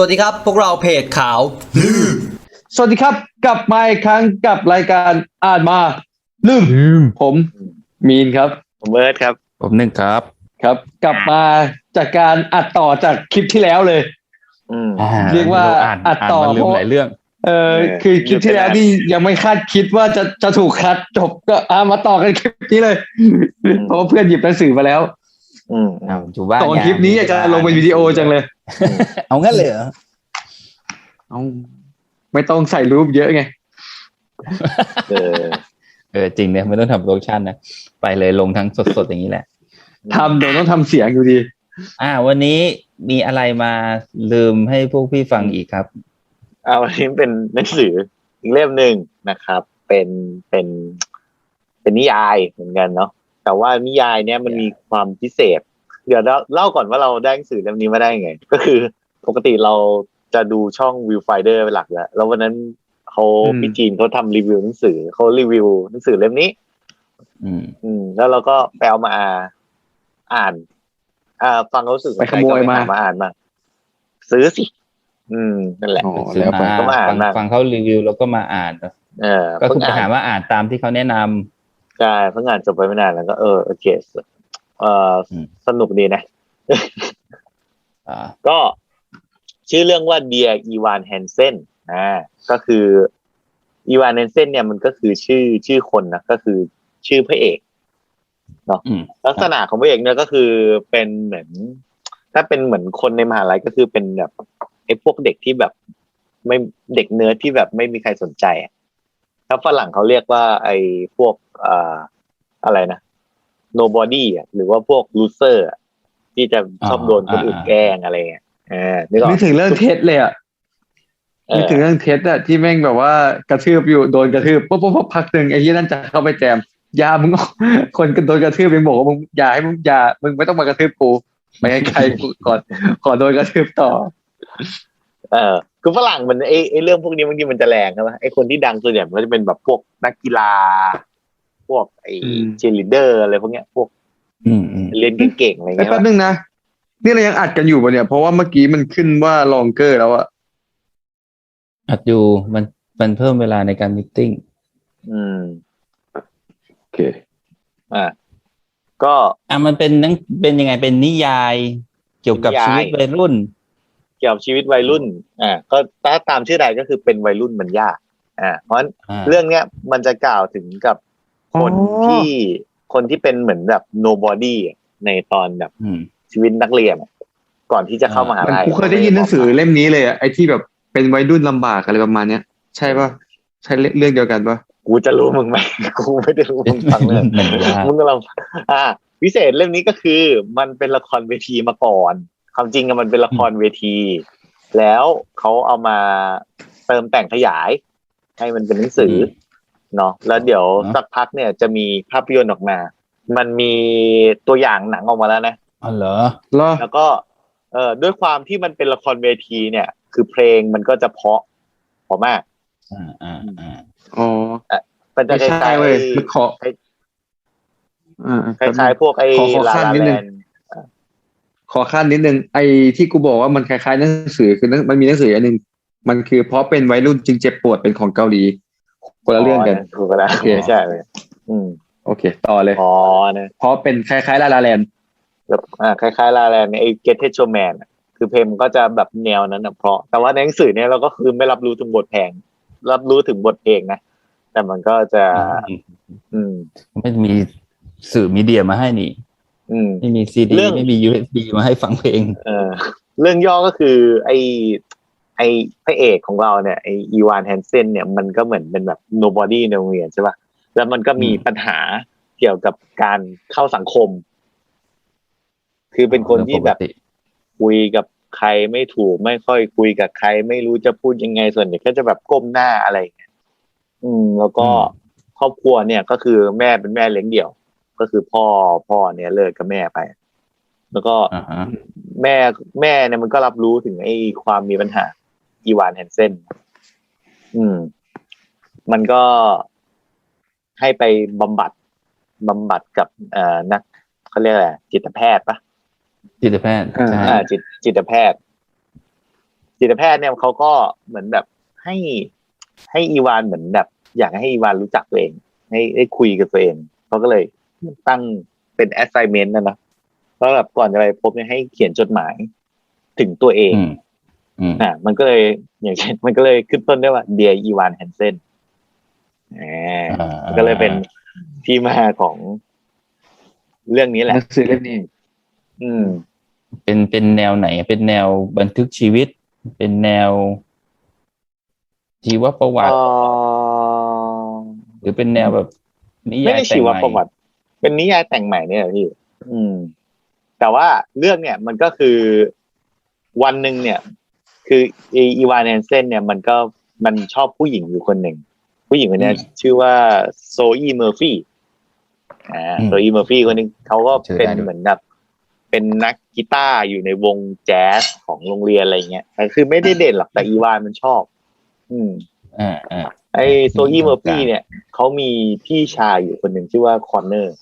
สวัสดีครับ พวกเราเพจขาว สวัสดีครับ กลับมาอีกครั้งกับรายการอ่านมาลืมลืมผมมีนครับผมเบิร์ดครับ ผมหนึ่งครับ ครับ กลับมาจากการอัดต่อจากคลิปที่แล้วเลย อืม เรียกว่าอ่านอัดต่อานมาลืมเพราะหลายเรื่องเออเออคือคลิปที่แล้วนี่ยังไม่คาดคิดว่าจะจะถูกคัดจบก็อ่ามาต่อกันคลิปนี้เลย เพราะว่าเพื่อนหยิบหนังสือมาแล้ว อืมอ้าวอยู่บ้านตอนคลิปนี้อยากจะลงเป็นวิดีโอจังเลย เอางั้นเลยเหรอเอาไม่ต้องใส่รูปเยอะไง เออ เออจริงเนี่ยไม่ต้องทำโปรดักชันนะ ไปเลยลงทั้งสดๆอย่างนี้แหละทำเดี๋ยวต้องทำเสียงอยู่ดี อ่า วันนี้มีอะไรมาลืมให้พวกพี่ฟังอีกครับเอาวันนี้เป็นหนังสืออีกเล่มหนึ่งนะครับ เป็นเป็นเป็นนิยายเหมือนกันเนาะแต่ว่านิยายเนี่ยมันมีความพิเศษ เดี๋ยวเราเล่าก่อนว่าเราได้หนังสือเล่มนี้มาได้ไง ก็คือปกติเราจะดูช่อง Viewfinder เป็นหลักแล้วแล้ววันนั้นเขาอืมพี่จีนเขาทำรีวิวหนังสือเขารีวิวหนังสือเล่มนี้ อืมอืมแล้วเราก็ไปเอามาอ่าน อ่า ฟังแล้วรู้สึกไปขโมยมาก็ไปหมาอ่านมาซื้อสิ อืมนั่นแหละอ๋อซื้อแล้วไปมาก็มาอ่านฟังมาฟังเขารีวิวแล้วก็มาอ่านเนอะเออก็คือเพิ่งไปอ่าหานว่าอ่านตามที่เขาแนะนำใช่เพิ่งอ่านจบไปไม่นานแล้วก็เออโอเค เอออมสนุกดีนะอ่าก็ชื่อเรื่องว่าเดียอีวานแฮนเซนอ่าก็คืออีวานแฮนเซนเนี่ยมันก็คือชื่อชื่อคนนะก็คือชื่อพระเอกอืมลักษณะของพระเอกเนี่ยก็คือเป็นเหมือน ถ้าเป็นเหมือนคนในมหาลัยก็คือเป็นแบบไอ้พวกเด็กที่แบบ ไม่เด็กเนื้อที่แบบไม่มีใครสนใจอะถ้าฝรั่งเขาเรียกว่า ไอ้พวกอ่าอะไรนะ nobody อะหรือว่าพวก loser อะที่จะชอบโดนคนอื่นแกล้งอะไรเงี้ยเออนึกออกนึกถึงเรื่องเท็ดเลยอะเอนึกอถึงเรื่องเท็ดอะที่แม่งแบบว่ากระทืบอยู่โดนกระทืบปุ๊บปุ๊บปุ๊บพักหนึ่งไอ้ที่นั่นจะเข้าไปแจมอยามึงคนโดนกระทืบยังบอกว่ามึงอย่าให้มึงอย่ามึงไม่ต้องมากระทืบกูไปไกลๆกูก่อนขอโดนกระทืบต่อ เออคือฝรั่งมันไอ้ไอ้เรื่องพวกนี้บางทีมันจะแรงใช่ไหมไอ้คนที่ดังส่วนใหญ่มันก็จะเป็นแบบพวกนักกีฬา พวกไอ้อืมเชียร์ลีดเดอร์อะไรพวกเนี้ยพวกอืมอืมเล่นเก่งๆอะไรไอ้เงี้ยแป๊บนึงนะนี่เรายังอัดกันอยู่ปะเนี่ย เพราะว่าเมื่อกี้มันขึ้นว่าลองเกอร์แล้วอะอัดอยู่มันมันเพิ่มเวลาในการมิทติ้งอืมโอเคอ่าก็อะมันเป็นนังเป็นยังไงเป็นนิยาย เกี่ยวกับนิยายชีวิตวัยรุ่น เกี่ยวกับชีวิตวัยรุ่นอ่าก็ถ้าตามชื่อใดก็คือเป็นวัยรุ่นมันยากอ่าเพราะฉะนั้นอ่าเรื่องเนี้ยมันจะกล่าวถึงกับ คนอ๋อที่คนที่เป็นเหมือนแบบ nobody อะในตอนแบบอืมชีวิตนักเรียนอะก่อนที่จะเข้ามหามันลัยกูเคยได้ยินหนังสือเล่มนี้เลยอะไอ้ที่แบบเป็นวัยรุ่นลำบากอะไรประมาณเนี้ย ใช่ปะใช่เรื่องเดียวกันปะกูจะรู้มึงไหมกูไม่ได้รู้มึงฟังเลยมันยากมึงกำลังอ่าพิเศษเล่มนี้ก็คือมันเป็นละครเวทีมาก่อนความจริงอะมันเป็นละครเวที แล้วเขาเอามาเติมแต่งขยาย ให้มันเป็นหนังสือ เนาะแล้วเดี๋ยวสักพักเนี่ยจะมีภาพยนตร์ออกมา มันมีตัวอย่างหนังออกมาแล้วนะอ๋อเหรอเหรอแล้วก็เอ่อด้วยความที่มันเป็นละครเวทีเนี่ย คือเพลงมันก็จะเพราะเพราะมากอ่าอ่าอ่าอ๋อมันจะไม่คใช่ล้ายเว้ยมันขออ่าๆคล้ายๆพวกไอ้ขอขอลาขั้นลานิดแลนึงนด์ขอขั้นนิดนึงไอ้ที่กูบอกว่ามันคล้ายๆหนังสือคือมันมีหนังสืออันหนึ่งมันคือเพราะเป็นวัยรุ่นจึงเจ็บปวดเป็นของเกาหลี คนละเรื่องกันถูกแล้วโอเคไม่ใช่เลยอืมโอเค ต่อเลยอ๋อนะเพราะเป็นคล้ายๆลาลาแลนด์แบบอ่าคล้ายๆลาแลนด์เนี่ยไอ้เกตเทชแมนคือเพลงมันก็จะแบบแนวนั้นนะเพราะ แต่ว่าในหนังสือเนี่ยเราก็คือไม่รับรู้ถึงบทเพลงรับรู้ถึงบทเพลงนะแต่มันก็จะ อืม ไม่มีสื่อมีเดียมาให้นี่ อืมไม่มีซีดีเรื่องไม่มี USB มาให้ฟังเพลง เออ เรื่องย่อก็คือ ไอ ไอพระเอกของเราเนี่ยไออีวานแฮนเซนเนี่ยมันก็เหมือนเป็นแบบ nobody ในโรงเรียนใช่ป่ะแล้วมันก็มีอืมปัญหาเกี่ยวกับการเข้าสังคม คือเป็นคนที่แบบปกติคุยกับใครไม่ถูกไม่ค่อยคุยกับใคร ไม่รู้จะพูดยังไงส่วนใหญ่ก็จะแบบก้มหน้าอะไรอย่างเงี้ยอืม แล้วก็ครอบครัวเนี่ยก็คือแม่เป็นแม่เลี้ยงเดี่ยว ก็คือพ่อพ่อเนี่ยเลิกกับแม่ไป แล้วก็อ่าฮะแม่แม่เนี่ยมันก็รับรู้ถึงไอ้ความมีปัญหา อีวานแฮนเซนอืม มันก็ให้ไปบำบัดบำบัดกับเอ่อนักเขาเรียกอะไรจิตแพทย์ปะจิตแพทย์ใช่อ่าจิตจิตแพทย์ จิตแพทย์เนี่ยเขาก็เหมือนแบบให้ให้อีวานเหมือนแบบ อยากให้อีวานรู้จักตัวเอง ให้ได้คุยกับตัวเองเขาก็เลยตั้งเป็น assignment นะนะเพราะแบบก่อนจะไปพบเนี่ยให้เขียนจดหมายถึงตัวเอง อืมอืมอ่ามันก็เลยอย่างเช่น มันก็เลยขึ้นต้นด้วยว่า Dear อีวานแฮนเซนอ่าอ่ามันก็เลยเป็นที่มาของเรื่องนี้แหหละนังสือเล่มนี้อืม เป็นเป็นแนวไหน เป็นแนวบันทึกชีวิต เป็นแนวชีวประวัติเอ่อหรือเป็นแนวแบบนิไม่ยายได้แต่ชีงวใหม่ประวัติ เป็นนิยายแต่งใหม่เนี่ยเหรอพี่อืม แต่ว่าเรื่องเนี่ยมันก็คือวันหนึ่งเนี่ย คืออีอีวานแอนเซนเนี่ยมันก็มันชอบผู้หญิงอยู่คนหนึ่ง ผู้หญิงคนเนี้ยชื่อว่าโซอีเมอร์ฟี่อ่าโซอีเมอร์ฟี่คนนึงเขาก็เป็นเหมือนแบบเป็นนักกีตาร์อยู่ในวงแจ๊สของโรงเรียนอะไรเงี้ยแต่คือไม่ได้เด่นหรอกแต่อีวานมันชอบ อืมอ่าอ่าไอโซอีเมอร์ฟี่เนี่ยเขามีพี่ชายอยู่คนหนึ่งชื่อว่าคอนเนอร์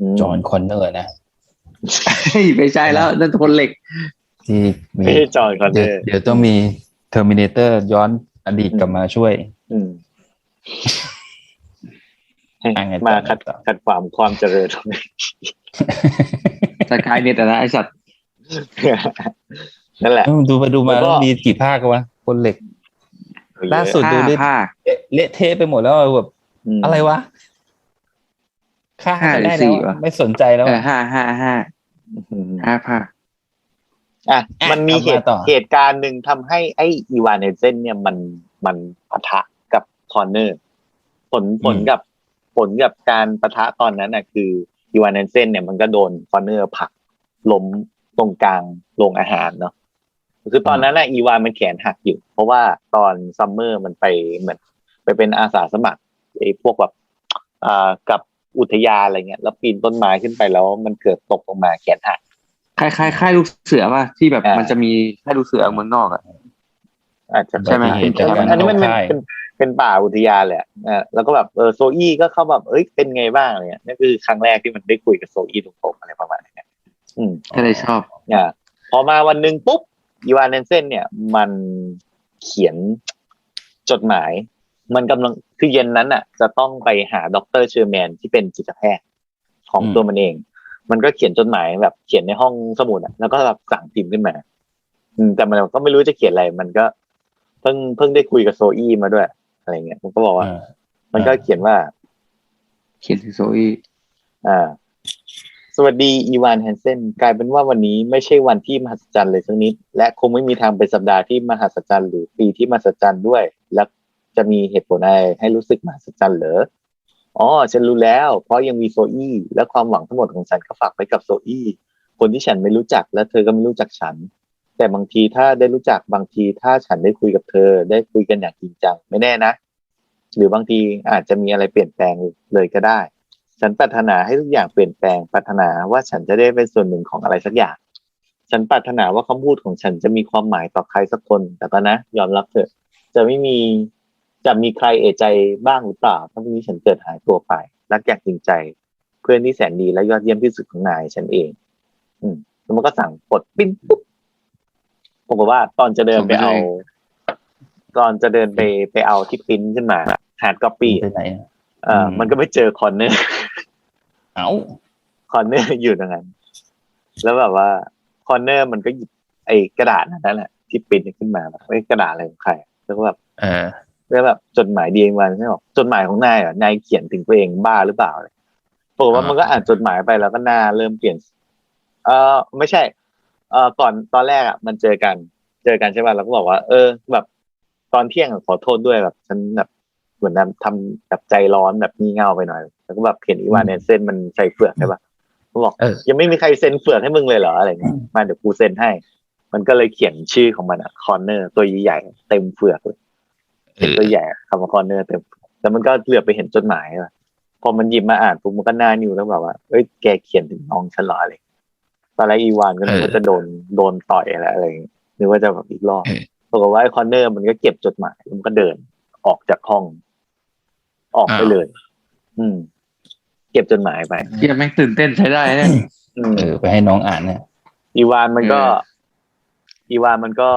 มจอห์นคอนเนอร์นะเฮ้ยไม่ใช่แล้วนั่นคนเหล็ก ที่มีไม่ใช่จอห์นคอนเนเดี๋อยวร์เดี๋ยวต้องมีเทอร์มินเตอร์ย้อนอดีตกลับมาช่วยอืมอะไงต่อมาขัดไงต่อขัดความความเจริญสกายเน็ตอะนะไอสัตว์นั่นแหละเอ้าดูไปดูมาแล้วก็แล้วมีกี่ภาคกันวะคนเหล็ก ล่าสุดดูห้าดิภาคเละเละเทะไปหมดแล้วแบบมอะไรวะฆ่าห้ากันได้หรือสี่แล้ววะไม่สนใจแล้วเอออะห้าห้าห้าอืมห้าภาค อะอะมันมีเหตุเอามาต่อเหตุการณ์หนึ่งทำให้ไออีวานเนเซนเนี่ยมันมันปะทะกับคอนเนอร์ ผลผลกับผลกับการปะทะตอนนั้นน่ะ คืออีวานเนเซนเนี่ยมันก็โดนคอนเนอร์ผลักล้มตรงกลางโรงอาหารเนาะคือตอนนั้นน่ะอีวานมันแขนหักอยู่ เพราะว่าตอนซัมเมอร์มันไปเหมือนไปเป็นอาสาสมัครไอ้พวกแบบอ่ากับอุทยานอะไรเงี้ยแล้วปีนต้นไม้ขึ้นไปแล้วมันเกิดตกลงมาแขนหัก คล้ายคล้ายๆค่ายลูกเสือป่ะที่แบบอ่ามัมันจะมีค่ายลูกเสือเมืองนอกอะอาจจะใช่ไหมอุบัติเหตุจากการอันนี้มันเข้าเป็นค่ายเป็นเป็นป่าอุทยานแหละอ่าแล้วก็แบบเออโซอี้ก็เข้าแบบเอ้ยเป็นไงบ้างอะไรเงี้ยนั่นคือครั้งแรกที่มันได้คุยกับโซอี้ตรงๆอะไรประมาณนี้นอืมก็เลยชอบอ่าพอมาวันหนึ่งปุ๊บอีวานเนนเซนเนี่ย มันเขียนจดหมาย มันกำลังคือเย็นนั้นอะ จะต้องไปหาด็อกเตอร์เชอร์แมนที่เป็นจิตแพทย์ของอืมตัวมันเอง มันก็เขียนจดหมายแบบเขียนในห้องสมุดอะแล้วก็แบบสั่งพิมพ์ขึ้นมา อืมแต่มันก็ไม่รู้จะเขียนอะไร มันก็เพิ่งเพิ่งได้คุยกับโซอี้มาด้วย อะไรเงี้ยมันก็บอกว่าอ่า มันก็เขียนว่า เขียนถึงโซอี้อ่า สวัสดีอีวานแฮนเซนกลายเป็นว่าวันนี้ไม่ใช่วันที่มหัศจรรย์เลยสักนิด และคงไม่มีทางเป็นสัปดาห์ที่มหัศจรรย์หรือปีที่มหัศจรรย์ด้วย และจะมีเหตุผลอะไรให้รู้สึกมหัศจรรย์เหรอ อ๋อฉันรู้แล้ว เพราะยังมีโซอี้และความหวังทั้งหมดของฉันก็ฝากไว้กับโซอี้คนที่ฉันไม่รู้จักและเธอก็ไม่รู้จักฉัน แต่บางทีถ้าได้รู้จักบางทีถ้าฉันได้คุยกับเธอ ได้คุยกันอย่างจริงจังไม่แน่นะหรือบางทีอาจจะมีอะไรเปลี่ยนแปลงเลยก็ได้ ฉันปรารถนาให้ทุกอย่างเปลี่ยนแปลงปรารถนาว่าฉันจะได้เป็นส่วนหนึ่งของอะไรสักอย่าง ฉันปรารถนาว่าคำพูดของฉันจะมีความหมายต่อใครสักคนแต่ก็นะ ยอมรับเถอะ จะไม่มี จะมีใครเอะใจบ้างหรือเปล่าถ้าพรุ่งนี้ฉันเกิดหายตัวไป รักอย่างจริงใจ เพื่อนที่แสนดีและยอดเยี่ยมที่สุดของนายฉันเอง อืมแล้วมันก็สั่งกดปิ้นปุ๊บปรากฏว่าตอนจะเดินไปเอา ตอนจะเดินไปไปเอาที่ปริ้นขึ้นมาหาดก๊อปปี้ไปไหนอะเอ่ออมมันก็ไม่เจอคอนเนอร์เอ้าคอนเนอร์อยู่ตรงนั้น แล้วแบบว่าคอนเนอร์มันก็หยิบไอ้กระดาษนั่นแหละที่ปริ้นขึ้นมาแบบไอ้กระดาษอะไรของใครแล้วก็แบบเออ แล้วแบบจดหมายดีเอ็วันใช่ไหมบอกจดหมายของนายเหรอนายเขียนถึงตัวเองบ้าหรือเปล่าเลยปรากฏว่าอ่ามัมันก็อ่านจดหมายไปแล้วก็หน้าเริ่มเปลี่ยน เออไม่ใช่ เออก่อนตอนแรกอะ มันเจอกัน เจอกันใช่ป่ะเราก็บอกว่า เออ แบบตอนเที่ยงอะขอโทษด้วยแบบฉันแบบเหมือนแบบทำแบบใจร้อนแบบงี่เง่าไปหน่อย แล้วก็แบบเห็นอีวานเนนเซนมันใส่เฟือกใช่ป่ะเขาบอกเออยังไม่มีใครเซ็นเฟือกให้มึงเลยเหรออะไรเงี้ยมาเดี๋ยวกูเซ็นให้ มันก็เลยเขียนชื่อของมันอะคอนเนอร์ตัวใหญ่ๆเต็มเฟือกเลยเออ ตัวใหญ่อะคำว่าคอนเนอร์เต็มแล้วมันก็เหลือบไปเห็นจดหมายอะพอมันหยิบมาอ่านปุ๊บมันก็หน้านิ้วแล้วแบบว่าเอ้ยแกเขียนถึงน้องฉันเหรออะไรตอนแรกอีวานก็นึกว่าจะโดนโดนต่อยอะไรอะไรอย่างเงี้ยนึกว่าจะแบบอีกรอบเออปรากฏว่าไอ้คอนเนอร์มันก็เก็บจดหมายแล้วมันก็เดินออกจากห้อง ออกไปเลย อืม เก็บจดหมายไปเฮียแม่งตื่นเต้นใช้ได้เนี่ยอืมเออไปให้น้องอ่านเนี่ยอีวานมันก็เอออีวานมันก็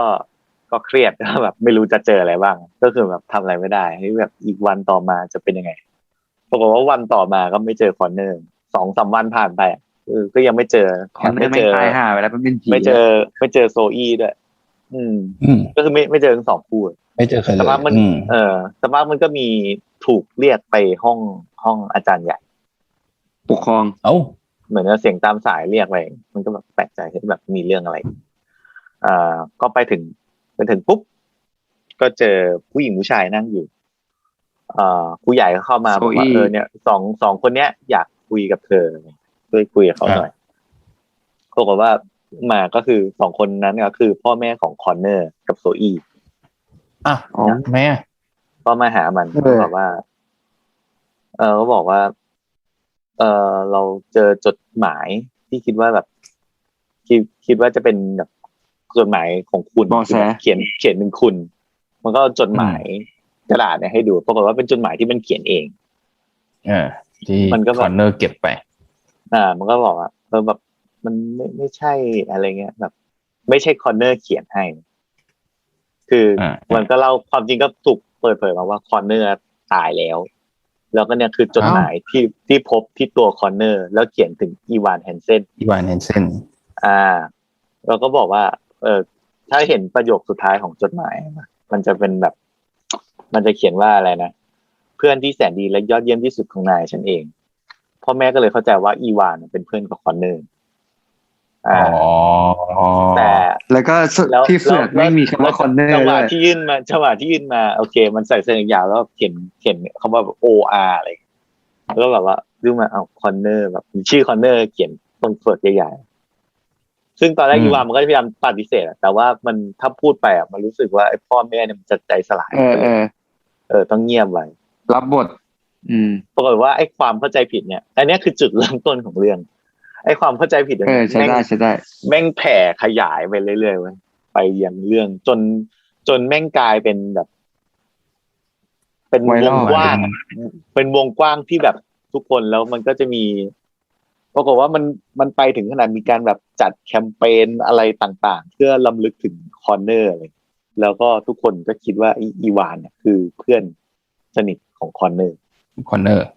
ก็เครียดแบบไม่รู้จะเจออะไรบ้าง ก็คือแบบทำอะไรไม่ได้ที่แบบอีกวันต่อมาจะเป็นยังไงปรากฏว่าวันต่อมาก็ไม่เจอคอนเนอร์สองสามวันผ่านไปอะเออก็ยังไม่เจอคอนเนอร์ไม่เจอตายห่าไปแล้วมันเป็นผีไม่เจอไม่เจอโซอี้ด้วยอืมอืมก็คือไม่ไม่เจอทั้งสองคู่อะไม่เจอใครเลแต่ยว่ามันอืมเออแต่ว่ามันก็มีถูกเรียกไปห้องห้องอาจารย์ใหญ่ปกครองเอ้าเหมือนกับเสียงตามสายเรียกไปมันก็แบบแปลกใจที่แบบมีเรื่องอะไรอ่าก็ไปถึง ไปถึงปุ๊บก็เจอผู้หญิงผู้ชายนั่งอยู่อ่าผู้ใหญ่ก็เข้ามาบอกว่าเออเนี่ยสองสองคนเนี้ย อยากคุยกับเธอช่วยคุยกับเขาหน่อยปรากฏว่ามาก็คือสองคนนั้นก็คือ พ่อแม่ของคอนเนอร์กับโซอี้อะอ๋อแม่ก็มาหามันเออก็บอกว่า เออเขาบอกว่า เออเราเจอจดหมายที่คิดว่าแบบคิดคิดว่าจะเป็นแบบ จดหมายของคุณเบาะแสคือแบบเขียนเขียนเป็นคุณ มันก็เอาจดหมายกระดาษเนี่ยให้ดูปรากฏว่าเป็นจดหมายที่มันเขียนเองเออที่มันก็แบบ คอนเนอร์เก็บไป อ่า มันก็บอกว่าเออแบบมันไม่ไม่ใช่อะไรเงี้ยแบบ ไม่ใช่คอนเนอร์เขียนให้ คืออา มันก็เล่าความจริงก็ถูกเปิดเผยมาว่าคอนเนอร์ตายแล้ว แล้วก็เนี่ยคือจดหมายที่ที่พบที่ตัวคอนเนอร์ แล้วเขียนถึงอีวานแฮนเซน อีวานเฮนเซนอ่า เราก็บอกว่า เออถ้าเห็นประโยคสุดท้ายของจดหมายนะมันจะเป็นแบบ มันจะเขียนว่าอะไรนะเพื่อนที่แสนดีและยอดเยี่ยมที่สุดของนายฉันเองพ่อแม่ก็เลยเข้าใจว่าอีวานเป็นเพื่อนกับคอนเนอร์อ๋อ่าอแต่แล้วก็สแล้วที่เฟือกแล้วไม่มีคำว่าคอนเนอร์จังหด้วะวยที่ยื่นมาจังหวะที่ยื่นมาโอเค มันใส่เสื้อยาวแล้วเขียนเขียนคำว่า O R อะไรแล้วก็แบบว่ายื่นมาเอาคอนเนอร์แบบมีชื่อคอนเนอร์เขียนตรงเฟือกใหญ่ๆ ซึ่งตอนแรกอืมอีวานมันก็พยายามปฏิเสธอะแต่ว่ามันถ้าพูดไปอะมันรู้สึกว่าไอ้พ่อแม่เนี่ยมันจะใจสลายเออเออเออต้องเงียบไว้รับบท อืมปรากฏว่าไอ้ความเข้าใจผิดเนี่ยอันเนี้ยคือจุดเริ่มต้นของเรื่อง ไอ้ความเข้าใจผิดนี่ยเออใช้ได้แม่งใช้ได้แม่งแผ่ขยายไปเรื่อยๆเว้ยไปยังเรื่องจนจนแม่งกลายเป็นแบบ เป็นวงกว้าง เป็นวงกว้างที่แบบทุกคนแล้วมันก็จะมี ปรากฏว่ามันมันไปถึงขนาดมีการแบบจัดแคมเปญอะไรต่างๆ เพื่อลำลึกถึงคอนเนอร์อะไรแล้วก็ทุกคนก็คิดว่าไอ้อีวานเนี่ยคือเพื่อนสนิทของคอนเนอร์คอนเนอร์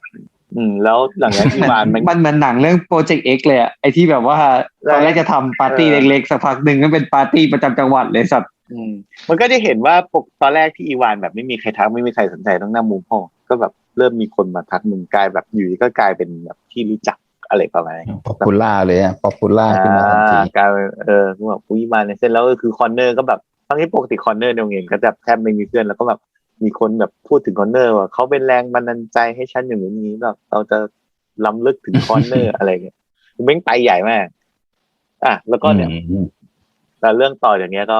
อืมแล้วหลังจากนั้นอีวานมันมันเหมือนหนังเรื่องโปรเจกต์เอ็กเลยอะไอที่แบบว่าใช่ตอนแรกจะทำปาร์ตี้เออเล็กๆสักพักหนึ่งก็เป็นปาร์ตี้ประจำจังหวัดเลยสัตว์อืมมันก็จะเห็นว่าปกตอนแรกที่อีวานแบบไม่มีใครทักไม่มีใครสนใจต้องหน้ามุมห้องก็แบบเริ่มมีคนมาทักมึงกลายแบบอยู่ดีก็กลายเป็นแบบที่รู้จัก อะไรประมาณนี้ป๊อปปูล่าเลยอะป๊อปปูล่าขึ้นมาทันทีอ่ากลายเป็นเออคือแบบอุ้ยมาในเส้นแล้วก็คือคอนเนอร์ก็แบบทั้งที่ปกติคอนเนอร์ในโรงเรียนก็จะแทบไม่มีเพื่อนแล้วก็แบบมีคนแบบพูดถึงคอนเนอร์ว่าเขาเป็นแรงบันดาลใจให้ฉันอย่างนี้แบบเราจะล้ำลึกถึงคอนเนอร์อะไรเงี้ยเบ้งไปใหญ่มากอะแล้วก็เนี่ยอืมแต่เรื่องต่อจากเนี้ยก็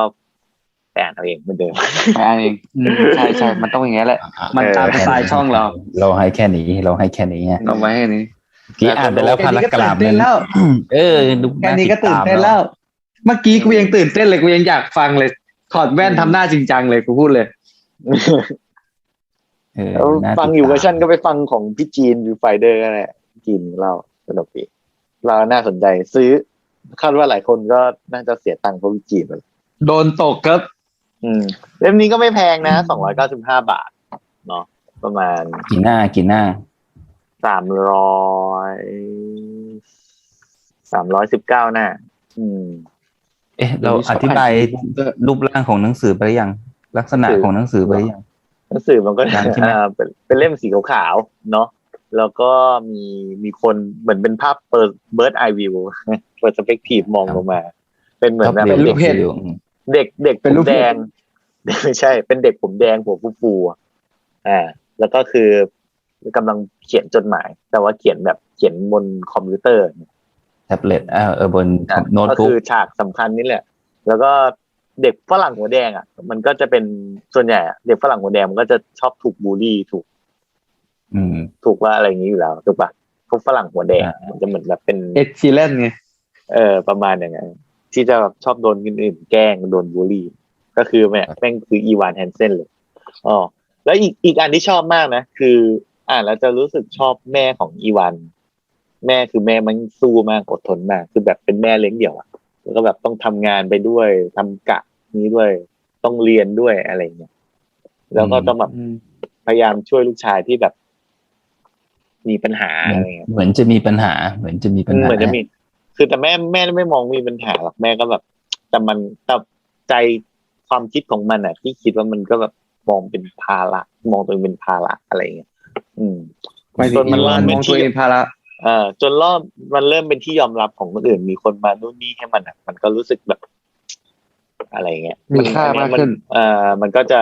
แปลนเอาเองเหมือนเดิมไปอ่านเองอืมใช่ใช่มันต้องอย่างเงี้ยแหละ มันตามสไตล์ช่องเรา เราให้แค่นี้ เราให้แค่นี้ไงเอาไว้ให้นี้ ที่อ่านไปแล้วพารากราฟแค่นี้ก็ตื่นเต้นแล้วเออดูแค่นี้ก็ตื่นเต้นแล้ว เมื่อกี้กูยังตื่นเต้นเลยกูยังอยากฟังเลย ถอดแว่นทำหน้าจริงจังเลยกูพูดเลยเออแล้วน่าติดตามฟังอยู่เวอร์ชันก็ไปฟังของพี่จีนวิวไฟเดอร์ก็แหละพี่จีนเราสนุกดีเราน่าสนใจซื้อ คาดว่าหลายคนก็น่าจะเสียตังค์เพราะพี่จีนไปโดนตกครับ อืมเล่มนี้ก็ไม่แพงนะสองร้อยเก้าสิบห้าบาท เนาะประมาณกี่หน้ากี่หน้า สามร้อยสามร้อยสิบเก้าหน้าอืม เอ๊ะ เราอธิบายรูปร่างของหนังสือไปหรือยัง ลักษณะของหนังสือไปหรือยังหนังสือมันก็ยังใช่ไหมอ่าเป็นเป็นเล่มสีขาวๆเนาะแล้วก็มีมีคนเหมือนเป็นภาพเปิดเบิร์ดไอวิวเปิดสเปกทีฟมองลงมา เป็นเหมือนแบบเป็นรูปเห็ดอยู่เด็กเด็กเป็นผมรูปแดงไม่ใช่ เป็นเด็กผมแดงหัวฟูฟูๆอะอ่าแล้วก็คือ กำลังเขียนจดหมาย แต่ว่าเขียนแบบเขียนบนคอมพิวเตอร์แท็บเล็ตอ่าเออบนอะโน้ตก็บุ๊กคือฉากสำคัญนี่แหละ แล้วก็เด็กฝรั่งหัวแดงอะ มันก็จะเป็นส่วนใหญ่อะเด็กฝรั่งหัวแดงมันก็จะชอบถูกบูลลี่ถูก อืม ถูกว่าอะไรอย่างนี้อยู่แล้วถูกปะพวกฝรั่งหัวแดงอ่ามัมันจะเหมือนแบบเป็นเอ็ดซีเลนไงเออ ประมาณอย่างนั้นที่จะแบบชอบโดนคนอื่นแกล้งโดนบูลลี่ ก็คือแม่งแม่งคืออีวานแฮนเซนเลยอ๋อแล้วอีกอีกอันที่ชอบมากนะ คือ อ่านแล้วจะรู้สึกชอบแม่ของอีวานแม่คือแม่มันสู้มากอดทนมาก คือแบบเป็นแม่เลี้ยงเดี่ยวอะแล้วก็แบบต้องทำงานไปด้วยทำกะนี้ด้วย ต้องเรียนด้วยอะไรเงี้ยแล้วก็ต้องแบบอืมพยายามช่วยลูกชายที่แบบ มีปัญหาอะไรเงี้ยเหมือนจะมีปัญหา เหมือนจะมีปัญหาเหมือนจะมี คือแต่แม่แม่ไม่มองมีปัญหาหรอกแม่ก็แบบ แต่มันแต่ใจความคิดของมันอะที่คิดว่ามันก็แบบมองเป็นภาระมองตัวเองเป็นภาระอะไรเงี้ย อืมหมายถึจงนมันว่าเริ่มมเป็นองที่ตัวเองภาระเอ่อจนรอบมันเริ่มเป็นที่ยอมรับของคนอื่น มีคนมานู่นนี่ให้มันอะมันก็รู้สึกแบบ อะไรเงี้ยมีค่ามากขึ้นเอ่อมันก็จะ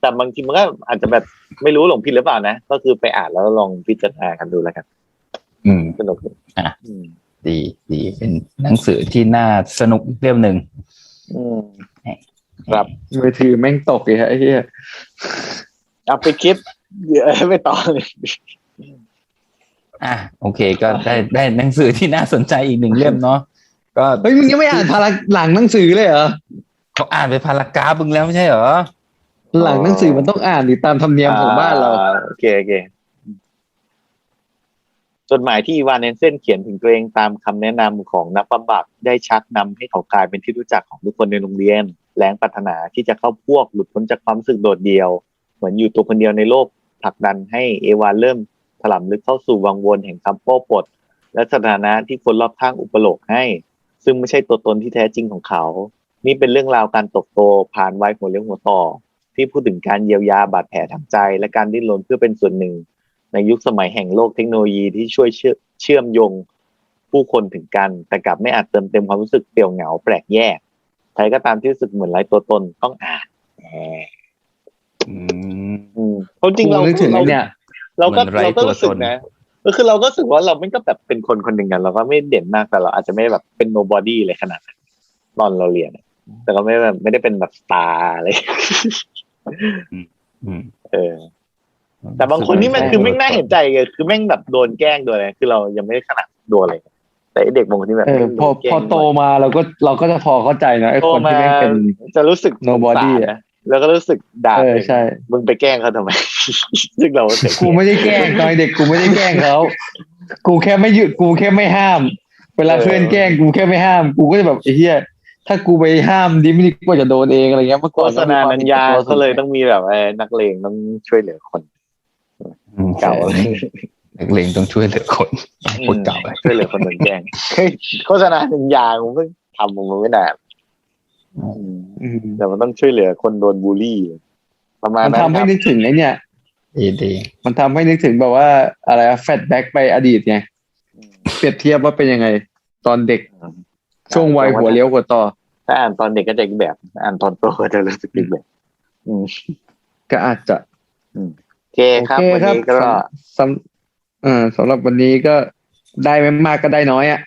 แต่บางทีมันก็อาจจะแบบไม่รู้หลงผิดหรือเปล่านะก็คือไปอ่านแล้วลองพิจารณากันดูแล้วกันอืมสนุกดีอะอืมดีดีเป็นหนังสือที่น่าสนุกเล่มหนึ่งอืมครับมือถือแม่งตกเลยฮะไอ้เหี้ยเอาไปคิด เดี๋ยวไม่ต่อเลยอะโอเค ก็ได้ได้หนังสือที่น่าสนใจอีกหนึ่งเล่มเนาะก็เฮ้ยมึงยังไม่อ่านพาราหลังหนังสือเลยเหรอเขาอ่านไปพารากราฟมึงแล้วไม่ใช่เหรอหลังหนังสือมันต้องอ่านดิตามธรรมเนียมของบ้านเราอ่โอเคโอเคจดหมายที่อีวานเนนเซนเขียนถึงตัวเองตามคำแนะนำของนักบำบัดได้ชักนำให้เขากลายเป็นที่รู้จักของทุกคนในโรงเรียน แรงปรารถนาที่จะเข้าพวกหลุดพ้นจากความรู้สึกโดดเดี่ยว เหมือนอยู่ตัวคนเดียวในโลก ผลักดันให้เอวานเริ่มถลำลึกเข้าสู่วังวนแห่งคำโป้ปด และสถานะที่คนรอบข้างอุปโลกให้ ซึ่งไม่ใช่ตัวตนที่แท้จริงของเขา นี่เป็นเรื่องราวการตบโตผ่านวัยหัวเลี้ยวหัวต่อ ที่พูดถึงการเยียวยาบาดแผลทางใจ และการดิ้นรนเพื่อเป็นส่วนหนึ่ง ในยุคสมัยแห่งโลกเทคโนโลยีที่ช่วยเชื่อมโยงผู้คนถึงกัน แต่กลับไม่อาจเติมเต็มความรู้สึกเปลี่ยวเหงาแปลกแยกใครก็ตามที่รู้สึกเหมือนไร้ตัวตนต้องอ่านแอ เพราะจริงเรากูนึกถึงไอ้เนี่ย เราก็เหมือนไร้เราก็รู้สึกตัวตนนะก็คือเราก็รู้สึกว่าเราไม่ก็แบบเป็นคนคนหนึ่งกัน เราก็ไม่เด่นมากแต่เราอาจจะไม่แบบเป็น nobody เลยขนาดนั้นตอนเราเรียนอะแต่ก็ไม่แบบไม่ได้เป็นแบบสตาร์อะไรอืมเออ แต่บางคนนี่มันคือแม่งน่าเห็นใจไงคือแม่งแบบโดนแกล้งโดนอะไรคือเรายังไม่ได้ขนาดโดนอะไรแต่ไอ้เด็กบางคนที่แบบเออแม่งพอโดนแกล้งพอโตมาเราก็เราก็จะพอเข้าใจนะไอ้โตคนมาที่แม่งเป็นจะรู้สึก nobody สงสารอะนะ แล้วก็รู้สึกด่าเออตัวงใช่ มึงไปแกล้งเขาทำไมซึ่งเรารู้สึกกูไม่ได้แกล้งตอนเด็กกูไม่ได้แกล้งเขากูแค่ไม่หยุดกูแค่ไม่ห้าม เวลาเพื่อนแกล้งกูแค่ไม่ห้าม กูก็จะแบบไอ้เหี้ยถ้ากูไปห้ามดิมันกว่าจะโดนเองอะไรเงี้ยเมื่อโฆก่อนษณานัญญาก็เลยต้องมีแบบเออนักเลงต้องช่วยเหลือคนอืมเก่าอะไรนักเลงต้องช่วยเหลือคนพูดเก่าเลยช่วยเหลือคนโดนแกล้งเฮ้ยโฆษณานัญญาผมเพิ่งทำผมไม่นานอืมอืม แต่มันต้องช่วยเหลือคนโดนบูลลี่ ประมาณมันนั้นทำให้ครับนึกถึงไอ้เนี่ยดีดีมันทำให้นึกถึงแบบว่า อะไรแฟลชแบ็กไปอดีตไงเปรียบเทียบว่าเป็นยังไง ตอนเด็ก ช่วงวัยหัวเลี้ยวหัวต่อ ถ้าอ่านตอนเด็กก็จะอีกแบบ อ่านตอนโตก็จะรู้สึกอีกแบบอืมก็อาจจะโอเคครับโอวันเคครับนี้ก็สำเอ่อสำหรับวันนี้ก็ได้ไม่มากก็ได้น้อยอะ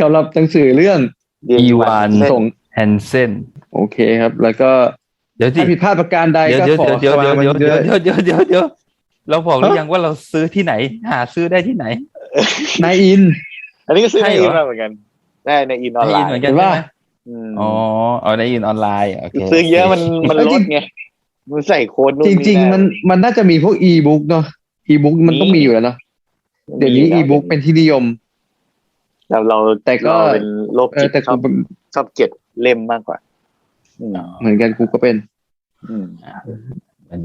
สำหรับหนังสือเรื่องอีวานส่ง แฮนเซนโอเคครับ แล้วก็เดี๋ยวสิถ้าผิดพลาดประการใดเดี๋ยวก็เดี๋ยวขอเดี๋ยวขเดี๋ยวมาเดี๋ยวมันเดี๋เยยวอะเดี๋ยวเดี๋ยวเดี๋ยวเดี๋ยวเราบอกหรือยังว่าเราซื้อที่ไหน หาซื้อได้ที่ไหนนายอิน อันนี้ก็ซื้อใช่ในเหรออินมาเหมือนกันได้ในอินออนไลได้ยินน์เหมือนกันเห็นใช่ปะไหมมอ๋อเอาได้ยินออนไลน์โอเคซื้อเยอะมันมันเอ้ยลดไงมันใส่โค้ดนู่นจริงได้ๆมันมันน่าจะมีพวกอีบุ๊กเนาะอีบุ๊กมันต้องมีอยู่แล้วเนาะเดี๋ยวนี้อีบุ๊กเป็นที่นิยมเราเราแต่ก็เราเป็นโรคเอจิอตแต่ชอกูบเป็นชอบเก็บ เล่มมากกว่าอืมเหมือนกันกูก็เป็นอืมมัน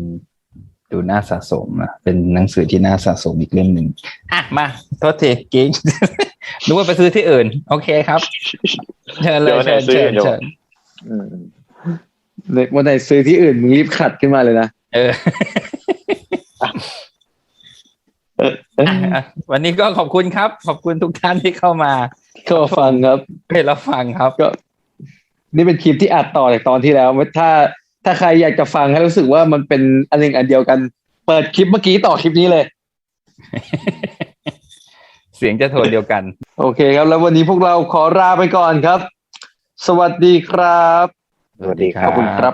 ดูน่าสะสมนะเป็นหนังสือที่น่าสะสมอีกเล่มหนึ่งอะมาโทษทีกิ๊กนึกว่าไปซื้อที่อื่น โอเคครับเชิญเลยเดี๋ยวไหนเชิญซื้อเชิญเดี๋ยวเชิญอืมวันไหนซื้อที่อื่นมึงรีบขัดขึ้นมาเลยนะเอออะวันนี้ก็ขอบคุณครับ ขอบคุณทุกท่านที่เข้ามาก็ฟังครับให้เราฟังครับ ก็ นี่เป็นคลิปที่อัดต่อจากตอนที่แล้วถ้า ถ้าใครอยากจะฟังให้รู้สึกว่ามันเป็นอันหนึ่งอันเดียวกัน เปิดคลิปเมื่อกี้ต่อคลิปนี้เลย เสียงจะโทนเดียวกัน โอเคครับ แล้ววันนี้พวกเราขอลาไปก่อนครับ สวัสดีครับ สวัสดีคขรัอบบคุณครับ